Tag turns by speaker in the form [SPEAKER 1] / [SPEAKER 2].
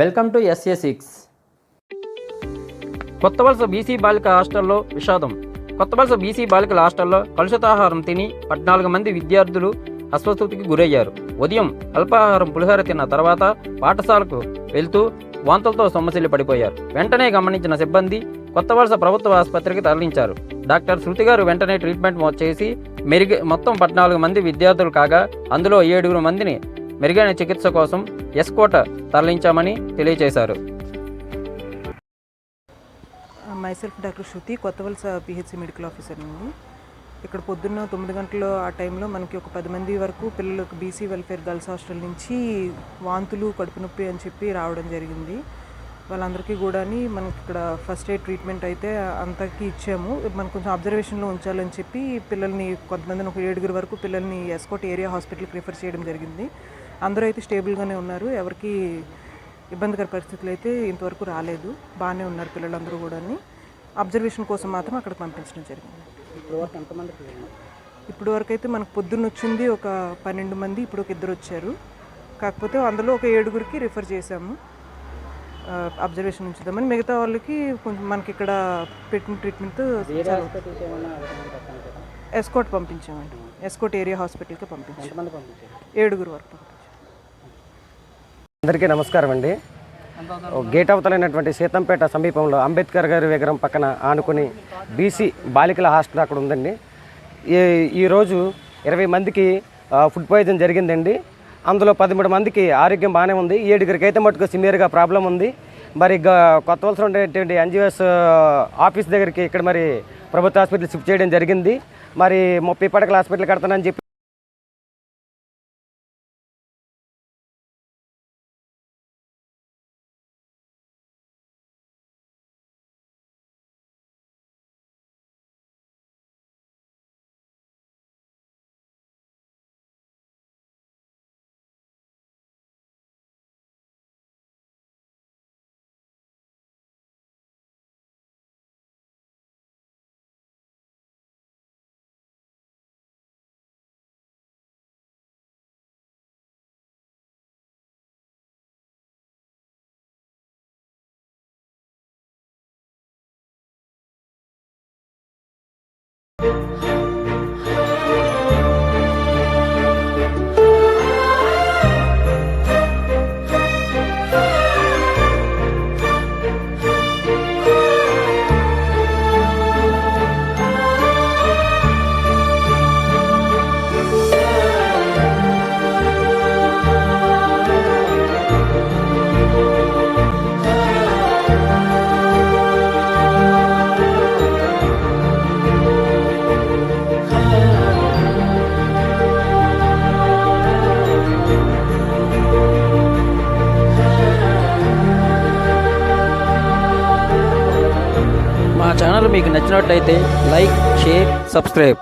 [SPEAKER 1] Welcome to SA six కొత్త వలస BC బాలిక హాస్టల్లో విషాదం. కొత్త వలస బీసీ బాలికల హాస్టల్లో కలుషితాహారం తిని పద్నాలుగు మంది విద్యార్థులు అస్వస్థతికి గురయ్యారు. ఉదయం అల్పాహారం పులిహోర తిన్న తర్వాత పాఠశాలకు వెళ్తూ వాంతులతో సొమ్మసిల్లి పడిపోయారు. వెంటనే గమనించిన సిబ్బంది కొత్త వలస ప్రభుత్వ ఆసుపత్రికి తరలించారు. డాక్టర్ శృతి గారు వెంటనే ట్రీట్మెంట్ చేసి మెరుగు మొత్తం పద్నాలుగు మంది విద్యార్థులు కాగా అందులో ఏడుగురు మందిని మెరుగైన చికిత్స కోసం ఎస్కోట తరలించామని తెలియజేశారు.
[SPEAKER 2] Myself doctor Shruti Kothavalasa PHC medical officer అండి ఇక్కడ పొద్దున్న తొమ్మిది గంటల ఆ టైంలో మనకి ఒక పది మంది వరకు పిల్లలకు బీసీ వెల్ఫేర్ గర్ల్స్ హాస్టల్ నుంచి వాంతులు కడుపు నొప్పి అని చెప్పి రావడం జరిగింది. వాళ్ళందరికీ కూడాని మనకి ఇక్కడ ఫస్ట్ ఎయిడ్ ట్రీట్మెంట్ అయితే అంతకి ఇచ్చాము. మనం కొంచెం అబ్జర్వేషన్లో ఉంచాలని చెప్పి పిల్లల్ని కొంతమందిని ఒక ఏడుగురు వరకు పిల్లల్ని ఎస్కోట్ ఏరియా హాస్పిటల్కి రిఫర్ చేయడం జరిగింది. అందరూ అయితే స్టేబుల్గానే ఉన్నారు. ఎవరికి ఇబ్బందికర పరిస్థితులు అయితే ఇంతవరకు రాలేదు. బాగానే ఉన్నారు పిల్లలందరూ కూడా అబ్జర్వేషన్ కోసం మాత్రం అక్కడ పంపించడం జరిగింది. ఇప్పుడు వరకు అయితే మనకు పొద్దున్న వచ్చింది ఒక పన్నెండు మంది ఇప్పుడు ఒక ఇద్దరు వచ్చారు. కాకపోతే అందులో ఒక ఏడుగురికి రిఫర్ చేశాము. అబ్జర్వేషన్ ఉంచుదామని. మిగతా వాళ్ళకి కొంచెం మనకి ఇక్కడ పెట్టిన ట్రీట్మెంట్ ఎస్కోట్ పంపించామండి. ఎస్కోట్ ఏరియా హాస్పిటల్కి పంపించాం. ఏడుగురు వరకు.
[SPEAKER 3] అందరికీ నమస్కారం అండి. గేట్ అవతలైనటువంటి సీతంపేట సమీపంలో అంబేద్కర్ గారి విగ్రహం పక్కన ఆనుకుని బీసీ బాలికల హాస్టల్ అక్కడ ఉందండి. ఈ ఈరోజు ఇరవై మందికి ఫుడ్ పాయిజన్ జరిగిందండి. అందులో పదమూడు మందికి ఆరోగ్యం బాగానే ఉంది. ఏడుగురికి అయితే మటుకు సివియర్గా ప్రాబ్లం ఉంది. మరి గ- కొత్త వలస ఉండేటువంటి ఎన్జిఓఎస్ ఆఫీస్ దగ్గరికి ఇక్కడ మరి ప్రభుత్వ హాస్పిటల్ షిఫ్ట్ చేయడం జరిగింది. మరి ముప్పై పడకల హాస్పిటల్ కడతానని చెప్పి
[SPEAKER 1] Música ఛానల్ మీకు నచ్చినట్లయితే లైక్ షేర్ సబ్స్క్రైబ్.